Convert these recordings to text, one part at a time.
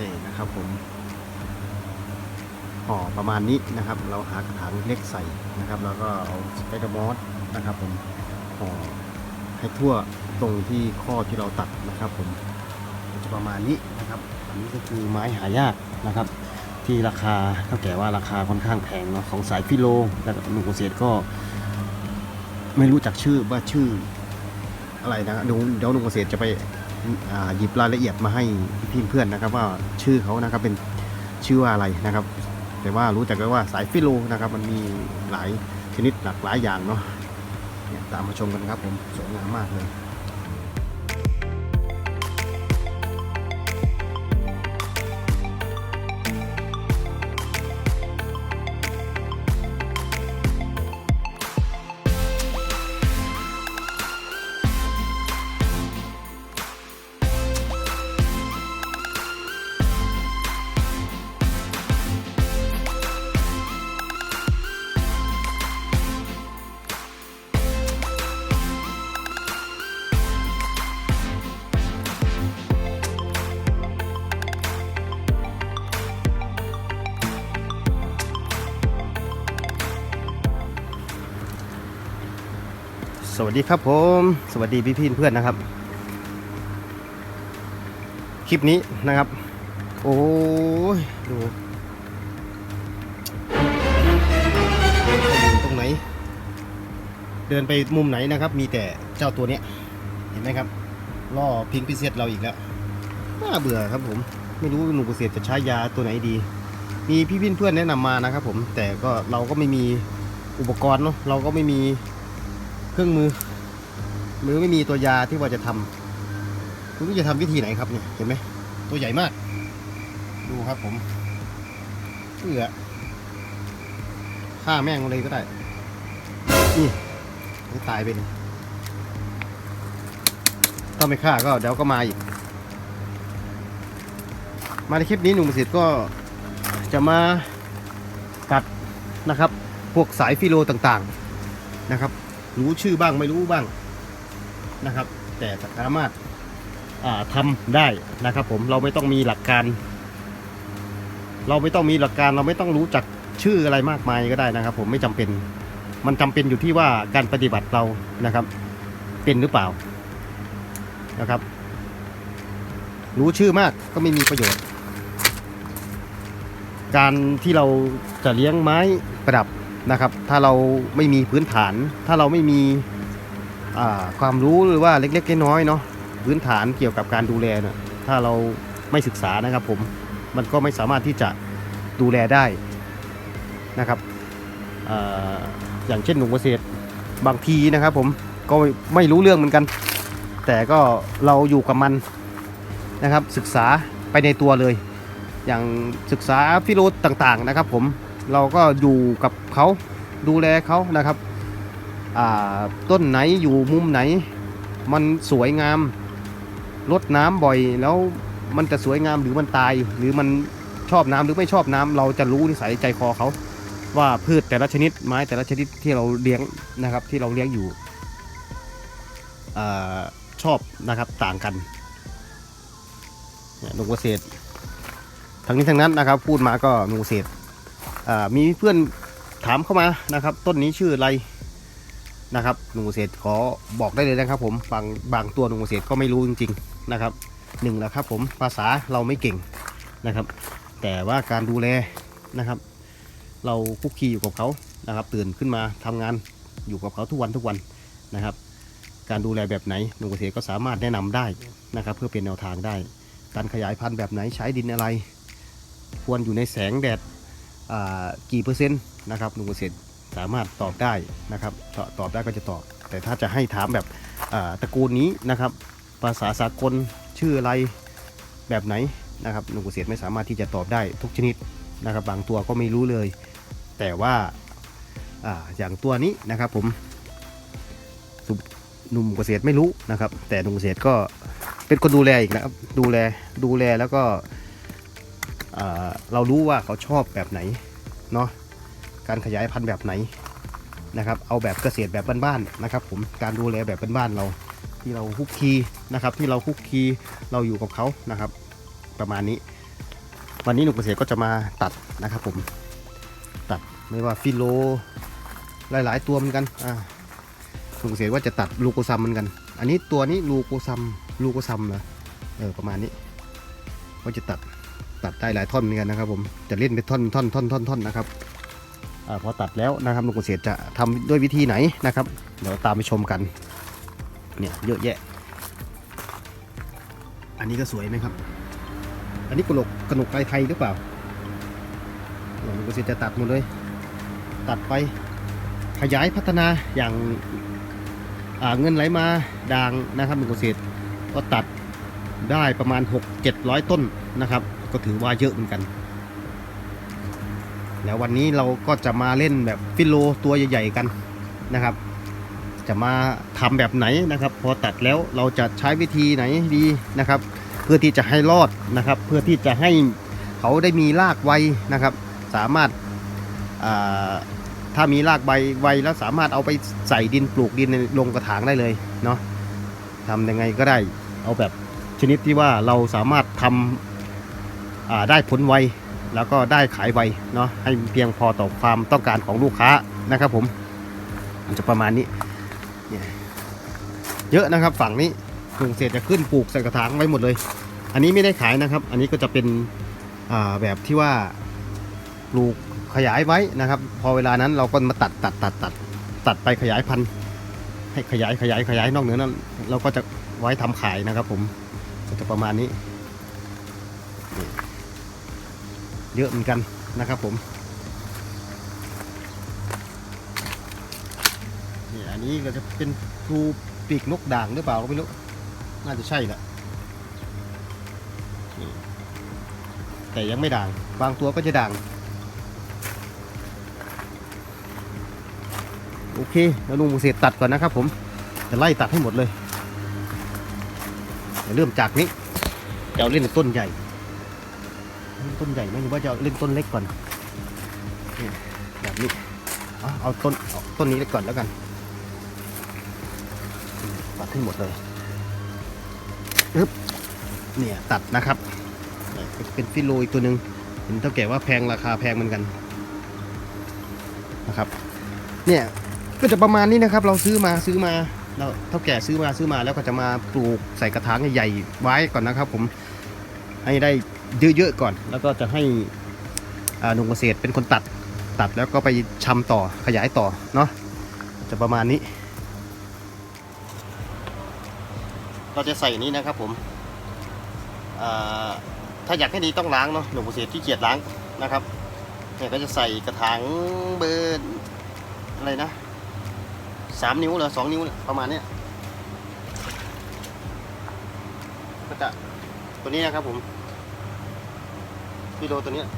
นี่นะครับผมห่อประมาณนี้นะครับ เราหากระถางเล็กใส่นะครับ แล้วก็เอาสไปเดอร์มอสนะครับผมห่อให้ทั่วตรงที่ข้อที่เราตัดนะครับ ผมจะประมาณนี้นะครับ อันนี้ก็คือไม้หายากนะครับ ที่ราคาเท่าแก่ว่าราคาค่อนข้างแพงเนาะของสายฟิโลแล้วหนุ่มเกษตรก็ ไม่รู้จักชื่อว่าชื่ออะไรนะเดี๋ยวเดี๋ยวหนุ่มเกษตรจะไป หยิบรายละเอียดมาให้พี่เพื่อนนะครับ ว่าชื่อเขานะครับเป็นชื่อว่าอะไรนะครับ แต่ว่ารู้จักกันว่าสายฟิโลนะครับ มันมีหลายชนิดหลากหลายอย่างเนาะตามมาชมกันครับผมสวยงามมากเลย สวัสดีครับผม สวัสดีพี่พี่เพื่อนนะครับ คลิปนี้นะครับ โอ้ยดูตรงไหน เดินไปมุมไหนนะครับ มีแต่เจ้าตัวเนี้ย เห็นไหมครับ ล่อพิงพิเศษเราอีกแล้วน่าเบื่อครับผม ไม่รู้หนุ่มเกษตรจะใช้ยาตัวไหนดี มีพี่พี่เพื่อนแนะนำมานะครับผม แต่ก็เราก็ไม่มีอุปกรณ์เนาะ เราก็ไม่มีเครื่องมือ หรือไม่มีตัวยาที่ว่าจะทำคุณจะทำวิธีไหนครับเนี่ยเห็นไหมตัวใหญ่มาก ดูครับผมเพื่อฆ่าแม่งเลยก็ได้ นี่ให้ตายไปเลยถ้าไม่ฆ่าก็เดี๋ยวก็มาอีก มาในคลิปนี้หนุ่มประสิทธิ์ก็จะมาตัดนะครับ พวกสายฟิโลต่างๆนะครับ รู้ชื่อบ้างไม่รู้บ้าง นะครับ แต่สามารถอ่าทำได้นะครับผมเราไม่ต้องมีหลักการ เราไม่ต้องมีหลักการเราไม่ต้องรู้จักชื่ออะไรมากมายก็ได้นะครับ ผมไม่จำเป็นมันจำเป็นอยู่ที่ว่าการปฏิบัติเรานะครับ เป็นหรือเปล่านะครับ รู้ชื่อมากก็ไม่มีประโยชน์ การที่เราจะเลี้ยงไม้ประดับนะครับ ถ้าเราไม่มีพื้นฐาน ถ้าเราไม่มี ความรู้หรือว่าเล็กๆน้อยๆเนาะพื้นฐานเกี่ยวกับการดูแลเนะถ้าเราไม่ศึกษานะครับผมมันก็ไม่สามารถที่จะดูแลได้นะครับออย่างเช่นหนุ่มเกษตรบางทีนะครับผมก็ไม่รู้เรื่องเหมือนกัน แต่ก็เราอยู่กับมันนะครับศึกษาไปในตัวเลย อย่างศึกษาฟิโลต่างๆนะครับผมเราก็อยู่กับเขาดูแลเขานะครับ ต้นไหนอยู่มุมไหน มันสวยงามรดน้ำบ่อยแล้วมันจะสวยงามหรือมันตายหรือมันชอบน้ำหรือไม่ชอบน้ำเราจะรู้นิสัยใจคอเขา ว่าพืชแต่ละชนิดไม้แต่ละชนิดที่เราเลี้ยงนะครับที่เราเลี้ยงอยู่อชอบนะครับต่างกันนี่ยหนุ่มเกษตรทั้งนี้ทั้งนั้นนะครับ พูดมาก็หนุ่มเกษตรมีเพื่อนถามเข้ามานะครับ ต้นนี้ชื่ออะไร นะครับหนุ่มเกษตรขอบอกได้เลยนะครับ ผมบางบางตัวหนุ่มเกษตรก็ไม่รู้จริง ๆนะครับหนึ่งแล้วครับ ผมภาษาเราไม่เก่งนะครับ แต่ว่าการดูแลนะครับ เราคุกคีอยู่กับเขานะครับ ตื่นขึ้นมาทำงานอยู่กับเขาทุกวันทุกวันนะครับ การดูแลแบบไหนหนุ่มเกษตรก็สามารถแนะนำได้นะครับ เพื่อเป็นแนวทางได้ การขยายพันธุ์แบบไหนใช้ดินอะไร ควรอยู่ในแสงแดดอ่ากี่เปอร์เซ็นต์นะครับหนุ่มเกษตร สามารถตอบได้นะครับตอบตอบได้ก็จะตอบ แต่ถ้าจะให้ถามแบบตระกูลนี้นะครับ ภาษาสากลชื่ออะไรแบบไหนนะครับหนุ่มเกษตรไม่สามารถที่จะตอบได้ทุกชนิดนะครับ บางตัวก็ไม่รู้เลย แต่ว่าออย่างตัวนี้นะครับผมสุหนุ่มเกษตรไม่รู้นะครับ แต่หนุ่มเกษตรก็เป็นคนดูแลอีกนะครับดูแลดูแลแล้วก็เรารู้ว่าเขาชอบแบบไหนเนาะ การขยายพันธุ์แบบไหนนะครับ เอาแบบเกษตรแบบบ้านๆนะครับ ผมการดูแลแบบบ้านๆเรา ที่เราคุกคีนะครับ ที่เราคุกคีเราอยู่กับเขานะครับ ประมาณนี้ วันนี้หนุ่มเกษตรก็จะมาตัดนะครับ ผมตัดไม่ว่าฟิโล หลาย ๆ ตัวเหมือนกันอ่าหนุ่มเกษตรว่าจะตัดลูโกซัมเหมือนกัน อันนี้ตัวนี้ลูโกซัมลูโกซัมเหรอเออประมาณนี้ก็จะตัดตัดได้หลายท่อนเหมือนกันนะครับ ผมจะเล่นเป็นท่อนท่อนท่อนท่อนท่อนนะครับ พอตัดแล้วนะครับหนุ่มเกษตรจะทำด้วยวิธีไหนนะครับ เดี๋ยวตามไปชมกันเนี่ยเยอะแยะ อันนี้ก็สวยไหมครับ อันนี้กระโหลกกระหนกไกไทยหรือเปล่าหนุ่มเกษตรจะตัดหมดเลย ตัดไปขยายพัฒนาอย่างาเงินไหลมาด่างนะครับหนุ่มเกษตรก็ตัดได้ประมาณ 6 700 ต้นนะครับ ก็ถือว่าเยอะเหมือนกัน แล้ววันนี้เราก็จะมาเล่นแบบฟิโลตัวใหญ่ๆกันนะครับ จะมาทำแบบไหนนะครับ พอตัดแล้วเราจะใช้วิธีไหนดีนะครับ เพื่อที่จะให้รอดนะครับ เพื่อที่จะให้เขาได้มีรากไวนะครับ สามารถาถ้ามีรากใบไวแล้วสามารถเอาไปใส่ดินปลูกดินในลงกระถางได้เลยเนาะทำยังไงก็ได้เอาแบบชนิดที่ว่าเราสามารถทำได้ผลไว แล้วก็ได้ขายไวเนาะให้เพียงพอต่อความต้องการของลูกค้านะครับผมมันจะประมาณนี้เนี่ยเยอะนะครับฝั่งนี้กรุงเศษจะขึ้นปลูกใส่กระถางไว้หมดเลย อันนี้ไม่ได้ขายนะครับ อันนี้ก็จะเป็นแบบที่ว่าปลูกขยายไว้นะครับ พอเวลานั้นเราก็มาตัดตัดตัดตัดตัดไปขยายพันธุ์ให้ขยายขยายขยายนอกเหนือนั้น เราก็จะไว้ทำขายนะครับผมก็จะประมาณนี้ เยอะเหมือนกันนะครับผมนี่อันนี้ก็จะเป็นครูปีกนกด่างหรือเปล่าก็ไม่รู้ น่าจะใช่แหละแต่ยังไม่ด่าง บางตัวก็จะด่าง โอเคแล้วลุงเสร็จตัดก่อนนะครับผม จะไล่ตัดให้หมดเลยเริ่มจากนี้จะเอาเล่นต้นใหญ่ เล่นต้นใหญ่ไหมหรือว่าจะเล่นต้นเล็กก่อนนี่แบบนี้เอาเอาต้นเอาต้นนี้เล็กก่อนแล้วกันตัดให้หมดเลยอึ๊บเนี่ยตัดนะครับเนี่ยเป็นฟิโลอีกตัวหนึ่งเห็นเท่าแก่ว่าแพงราคาแพงเหมือนกันนะครับ เนี่ยก็จะประมาณนี้นะครับ เราซื้อมาซื้อมาเราเท่าแก่ซื้อมาซื้อมาแล้วก็จะมาปลูกใส่กระถางใหญ่ๆไว้ก่อนนะครับ ผมให้ได้ เยอะๆก่อน แล้วก็จะให้หนุ่มเกษตรเป็นคนตัดตัดแล้วก็ไปชำต่อขยายต่อเนาะจะประมาณนี้ เราจะใส่นี้นะครับผมถ้าอยากให้ดีต้องล้างเนาะหนุ่มเกษตรที่เกียจล้างนะครับเนี่ยก็จะใส่กระถางเบอร์อะไรนะสามนิ้วเหรอสองนิ้วประมาณเนี้ยก็จะตัวนี้นะครับผม กิโลตัวเนี้ย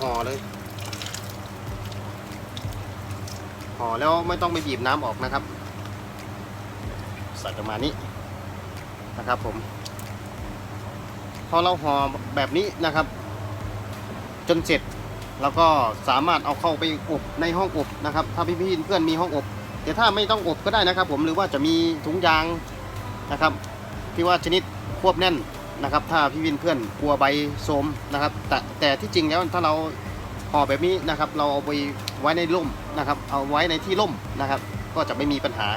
ห่อเลยห่อแล้วไม่ต้องไปบีบน้ำออกนะครับ ใส่ประมาณนี้นะครับผม พอเราห่อแบบนี้นะครับ จนเสร็จแล้วก็สามารถเอาเข้าไปอบในห้องอบนะครับ ถ้าพี่พี่ๆเพื่อนมีห้องอบ แต่ถ้าไม่ต้องอบก็ได้นะครับ ผมหรือว่าจะมีถุงยางนะครับ ที่ว่าชนิดควบแน่น นะครับ ถ้าพี่วินเพื่อนกลัวใบโทรมนะครับ แต่แต่ที่จริงแล้วถ้าเราห่อแบบนี้นะครับ เราเอาไปไว้ในร่มนะครับ เอาไว้ในที่ร่มนะครับ ก็จะไม่มีปัญหา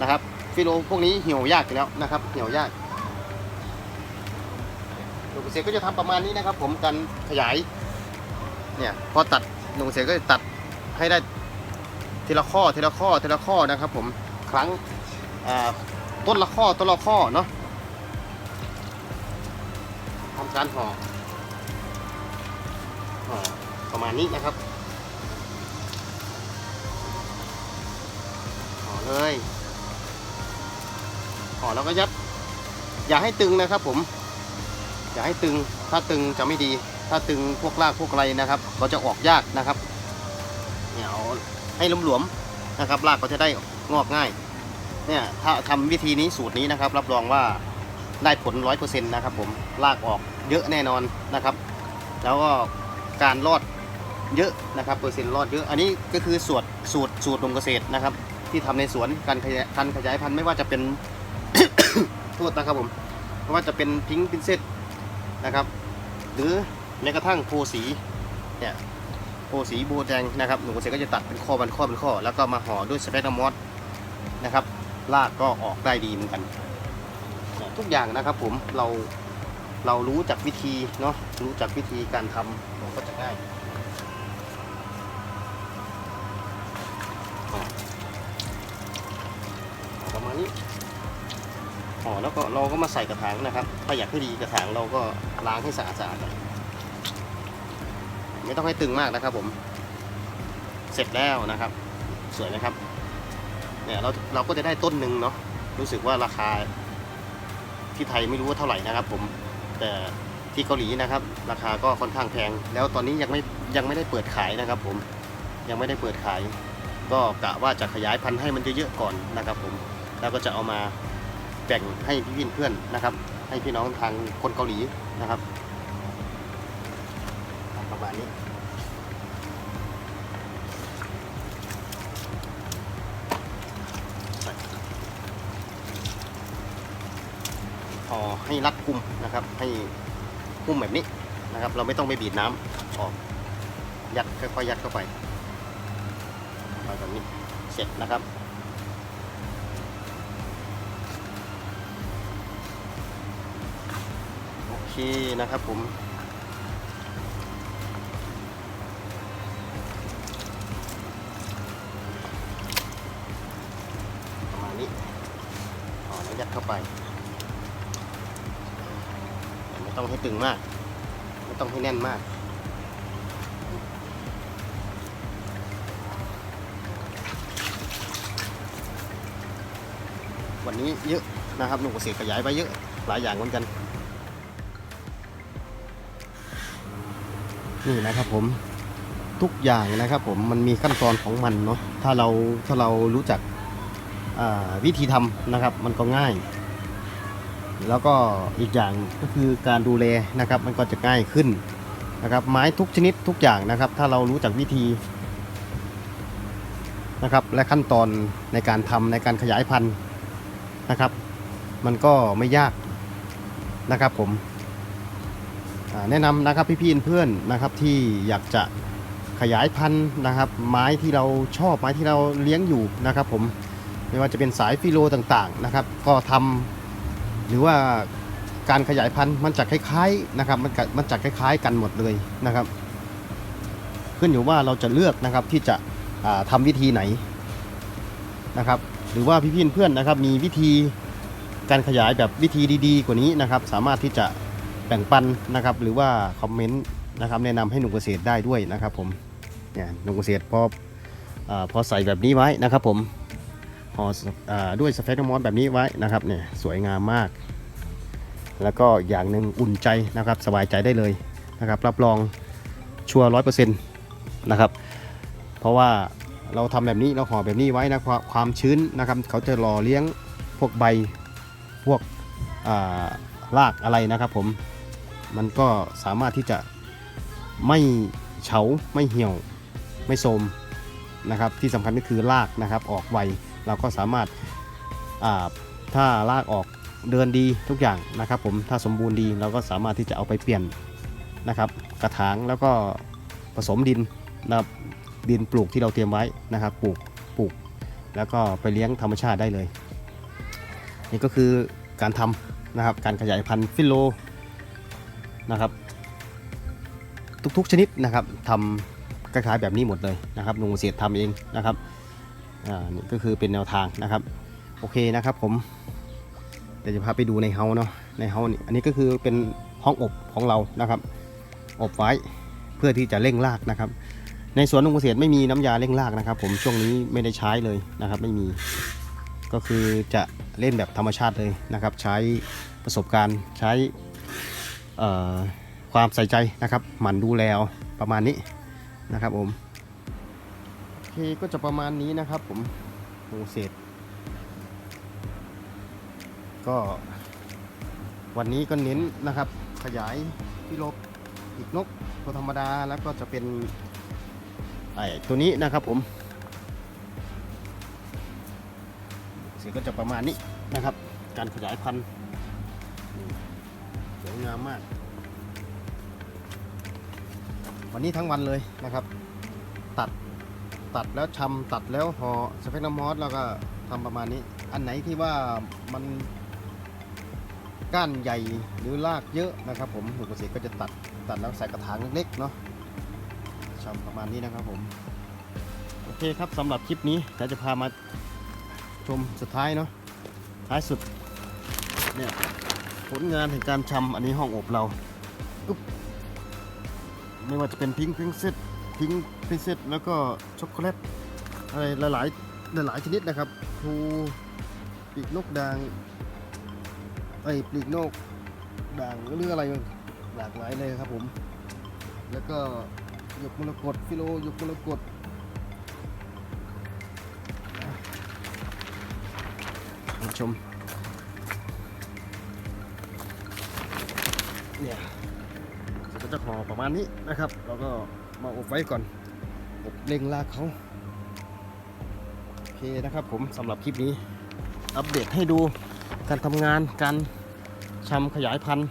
นะครับฟิโลพวกนี้เหี่ยวยากแล้วนะครับ เหี่ยวยากหนุ่มเกก็จะทำประมาณนี้นะครับ ผมการขยายเนี่ยพอตัดหนุ่มเกก็จะตัดให้ได้ทีละข้อทีละข้อทีละข้อนะครับ ผมครั้งต้นละข้อต้นละข้อเนาะ ทำการห่อห่อประมาณนี้นะครับห่อเลยห่อแล้วก็ยัด อย่าให้ตึงนะครับผม อย่าให้ตึงถ้าตึงจะไม่ดี ถ้าตึงพวกรากพวกอะไรนะครับ ก็จะออกยากนะครับเนี่ยเอาให้หลวมๆนะครับรากก็จะได้งอกง่ายเนี่ยถ้าทำวิธีนี้สูตรนี้นะครับ รับรองว่าได้ผลร้อยเปอร์เซ็นต์นะครับผมลากออก เยอะแน่นอนนะครับ แล้วก็การรอดเยอะนะครับเปอร์เซ็นต์รอดเยอะอันนี้ก็คือสูตรสูตรสูตรลงเกษตรนะครับ ที่ทำในสวนการขยายการขยายพันธุ์ไม่ว่าจะเป็นโทษนะครับผมไม่ว่าจะเป็นพิงค์พินเซตนะครับ หรือแม้กระทั่งโพสีเนี่ยโพสีโบแดงนะครับหนูเกษตรก็จะตัดเป็นข้อเป็นข้อเป็นข้อ แล้วก็มาห่อด้วยสเปกมอสนะครับรากก็ออกได้ดีเหมือนกัน ทุกอย่างนะครับผมเรา เรารู้จักวิธีเนาะรู้จักวิธีการทำมันก็จะง่ายห่อห่อประมาณนี้ห่อแล้วก็เราก็มาใส่กระถางนะครับ ถ้าอยากให้ดีกระถางเราก็ล้างให้สะอาดๆไม่ต้องให้ตึงมากนะครับผม เสร็จแล้วนะครับ สวยนะครับ เนี่ยเราเราก็จะได้ต้นหนึ่งเนาะรู้สึกว่าราคาที่ไทยไม่รู้ว่าเท่าไหร่นะครับผม แต่ที่เกาหลีนะครับ ราคาก็ค่อนข้างแพง แล้วตอนนี้ยังไม่ยังไม่ได้เปิดขายนะครับ ผมยังไม่ได้เปิดขาย ก็กะว่าจะขยายพันธุ์ให้มันเยอะๆก่อนนะครับ ผมแล้วก็จะเอามาแบ่งให้พี่วินเพื่อนนะครับ ให้พี่น้องทางคนเกาหลีนะครับประมาณนี้ ให้รัดกุมนะครับ ให้กุมแบบนี้นะครับ เราไม่ต้องไปบีบน้ำออกยัดค่อยๆยัดเข้าไปไปแบบนี้เสร็จนะครับโอเคนะครับผมประมาณนี้อ๋อแล้วยัดเข้าไป ไม่ ต้องให้ตึงมากไม่ต้องให้แน่นมาก วันนี้เยอะนะครับหนุ่มเกษตรขยายไปเยอะหลายอย่างเหมือนกัน นี่นะครับผมทุกอย่างนะครับผมมันมีขั้นตอนของมันเนาะถ้าเราถ้าเรารู้จักวิธีทำนะครับ มันก็ง่าย แล้วก็อีกอย่างก็คือการดูแลนะครับ มันก็จะง่ายขึ้นนะครับ ไม้ทุกชนิดทุกอย่างนะครับ ถ้าเรารู้จักวิธีนะครับและขั้นตอนในการทำในการขยายพันธุ์นะครับ มันก็ไม่ยากนะครับผมแนะนำนะครับพี่ๆเพื่อนนะครับที่อยากจะขยายพันธุ์นะครับ ไม้ที่เราชอบไม้ที่เราเลี้ยงอยู่นะครับ ผมไม่ว่าจะเป็นสายฟิโลต่างๆนะครับ ก็ทำ หรือว่าการขยายพันธุ์มันจะคล้ายๆนะครับมันกะมันจะคล้ายๆกันหมดเลยนะครับ ขึ้นอยู่ว่าเราจะเลือกนะครับที่จะอ่าทำวิธีไหนนะครับ หรือว่าพี่ๆเพื่อนๆนะครับ มีวิธีการขยายแบบวิธีดีๆ กว่านี้นะครับ สามารถที่จะแบ่งปันนะครับ หรือว่าคอมเมนต์นะครับ แนะนำให้หนุ่มเกษตรได้ด้วยนะครับ ผมเนี่ยหนุ่มเกษตรพออพอใส่แบบนี้ไว้นะครับ ผม ห่อด้วยสเฟตมอสแบบนี้ไว้นะครับเนี่ยสวยงามมาก แล้วก็อย่างหนึ่งอุ่นใจนะครับสบายใจได้เลยนะครับ รับรองชัวร์ร้อยเปอร์เซ็นต์นะครับ เพราะว่าเราทำแบบนี้เราห่อแบบนี้ไว้นะความความชื้นนะครับ เขาจะรอเลี้ยงพวกใบพวกรากอะไรนะครับผมมันก็สามารถที่จะไม่เฉาไม่เหี่ยวไม่โทมนะครับ ที่สำคัญก็คือรากนะครับออกไว เราก็สามารถถ้ารากออกเดินดีทุกอย่างนะครับ ผมถ้าสมบูรณ์ดีเราก็สามารถที่จะเอาไปเปลี่ยนนะครับ กระถางแล้วก็ผสมดินนะครับดินปลูกที่เราเตรียมไว้นะครับปลูกปลูก แล้วก็ไปเลี้ยงธรรมชาติได้เลย นี่ก็คือการทำนะครับการขยายพันธุ์ฟิโลนะครับ ทุกๆชนิดนะครับทำคล้ายๆแบบนี้หมดเลยนะครับลุงเกษตรทำเองนะครับ อ่านี่ก็คือเป็นแนวทางนะครับ โอเคนะครับผมเดี๋ยวจะพาไปดูในเฮาเนาะในเฮานี่อันนี้ก็คือเป็นห้องอบของเรานะครับ อบไว้เพื่อที่จะเร่งรากนะครับ ในสวนลุงเกษตรไม่มีน้ำยาเร่งรากนะครับ ผมช่วงนี้ไม่ได้ใช้เลยนะครับ ไม่มีก็คือจะเล่นแบบธรรมชาติเลยนะครับ ใช้ประสบการณ์ใช้ความใส่ใจนะครับ หมั่นดูแลประมาณนี้นะครับผม เคก็จะประมาณนี้นะครับผมโมเสสก็วันนี้ก็เน้นนะครับ ขยายพิโลอีกนกตัวธรรมดาแล้วก็จะเป็นไอตัวนี้นะครับผมเสียก็จะประมาณนี้นะครับ การขยายพันธุ์สวยงามมาก วันนี้ทั้งวันเลยนะครับ ตัดแล้วชำตัดแล้วห่อสเปกน้ำมอสแล้วก็ทำประมาณนี้ อันไหนที่ว่ามันก้านใหญ่หรือรากเยอะนะครับ ผมหนุ่มเกษตรก็จะตัดตัดแล้วใส่กระถางเล็กๆเนาะชำประมาณนี้นะครับผมโอเคครับสำหรับคลิปนี้เราจะพามาชมสุดท้ายเนาะท้ายสุดเนี่ยผลงานแห่งการชำอันนี้ห้องอบเราไม่ว่าจะเป็นพิงค์พิงเซต พิงค์พิเซตแล้วก็ช็อกโกแลตอะไรหลายๆหลายๆชนิดนะครับพลูปีกนกด่างไอปีกนกด่างหรืออะไรหลากหลายเลยครับผม แล้วก็หยกมรกตฟิโลหยกมรกตมาชมเนี่ยก็จะห่อประมาณนี้นะครับเราก็ มาอบไว้ก่อนอบเล็งรากเขาโอเคนะครับผมสำหรับคลิปนี้ อัปเดตให้ดูการทำงานการชำขยายพันธุ์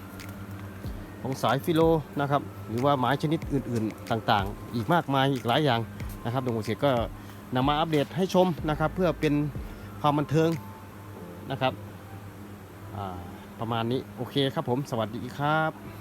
ของสายฟิโลนะครับ หรือว่าไม้ชนิดอื่นๆต่างๆ อีกมากมายอีกหลายอย่างนะครับดงเกษตรก็นำมาอัปเดตให้ชมนะครับ เพื่อเป็นความบันเทิงนะครับประมาณนี้โอเคครับผมสวัสดีครับ